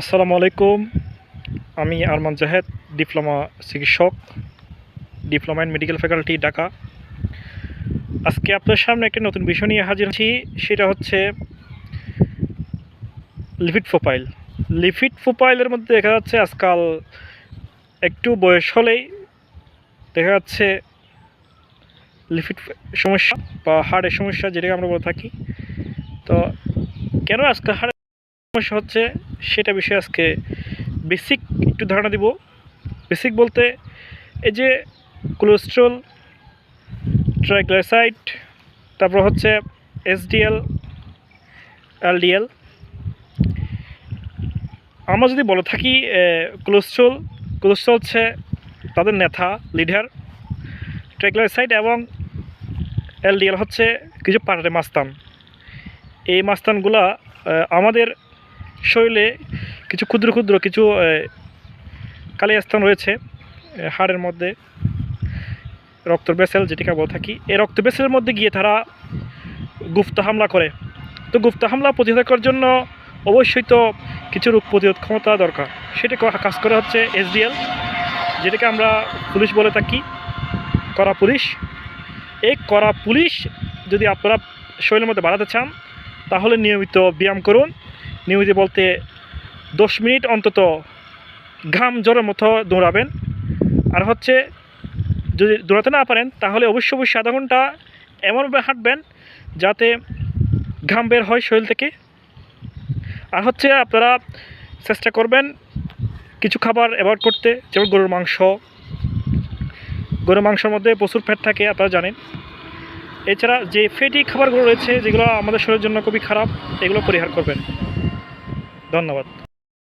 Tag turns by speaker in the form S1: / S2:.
S1: আসসালামু আলাইকুম। আমি আরমান জাহেদ, ডিপ্লোমা চিকিৎসক, diploma in medical faculty, Dhaka. আজকে আপনার সামনে একটা নতুন বিষয় নিয়ে হাজির আছি, সেটা হচ্ছে লিপিড প্রোফাইল। লিপিড প্রোফাইলের মধ্যে দেখা যাচ্ছে আজকাল একটু বয়স হলেই দেখা যাচ্ছে লিপিড সমস্যা বা হার্টের সমস্যা যেটাকে আমরা বলে থাকি। তো কেন আজকাল হার্টের সমস্যা হচ্ছে সেটা বিষয়ে আজকে বেসিক একটু ধারণা দিব। বেসিক বলতে এই যে কোলেস্ট্রল ট্রাইগ্লাইসাইড তারপর হচ্ছে এসডিএল এলডিএল আমরা যদি বলে থাকি কোলেস্ট্রল কোলেস্ট্রল হচ্ছে তাদের নেতা লিডার ট্রাইগ্লাইসাইড এবং এলডিএল হচ্ছে কিছু পাহাড়ে মাস্তান এই মাস্তানগুলা আমাদের শরীরে কিছু ক্ষুদ্র ক্ষুদ্র কিছু আহ, কালি স্থান রয়েছে হাড়ের মধ্যে রক্ত বেসেল যেটিকে বলে থাকি। এই রক্ত বেসেলের মধ্যে গিয়ে তারা গুপ্ত হামলা করে। তো গুপ্ত হামলা প্রতিহত করার জন্য অবশ্যই তো কিছু রোগ প্রতিরোধ ক্ষমতা দরকার। সেটা কাজ করে হচ্ছে এসডিএল যেটাকে আমরা পুলিশ বলে থাকি করা পুলিশ। এই করা পুলিশ যদি আপনারা শরীরের মধ্যে বাড়াতে চান তাহলে নিয়মিত ব্যায়াম করুন। নিয়মিত বলতে দশ মিনিট অন্তত ঘাম জ্বরের মতো দৌড়াবেন। আর হচ্ছে, যদি দৌড়াতে না পারেন, তাহলে অবশ্যই অবশ্যই আধা ঘণ্টা এমনভাবে হাঁটবেন যাতে ঘাম বের হয় শরীর থেকে। আর হচ্ছে, আপনারা চেষ্টা করবেন কিছু খাবার অ্যাভয়েড করতে, যেমন গরুর মাংস। গরুর মাংসের মধ্যে প্রচুর ফ্যাট থাকে, আপনারা জানেন। এছাড়া যে ফ্যাটি খাবারগুলো রয়েছে, যেগুলো আমাদের শরীরের জন্য খুবই খারাপ, এগুলো পরিহার করবেন। ধন্যবাদ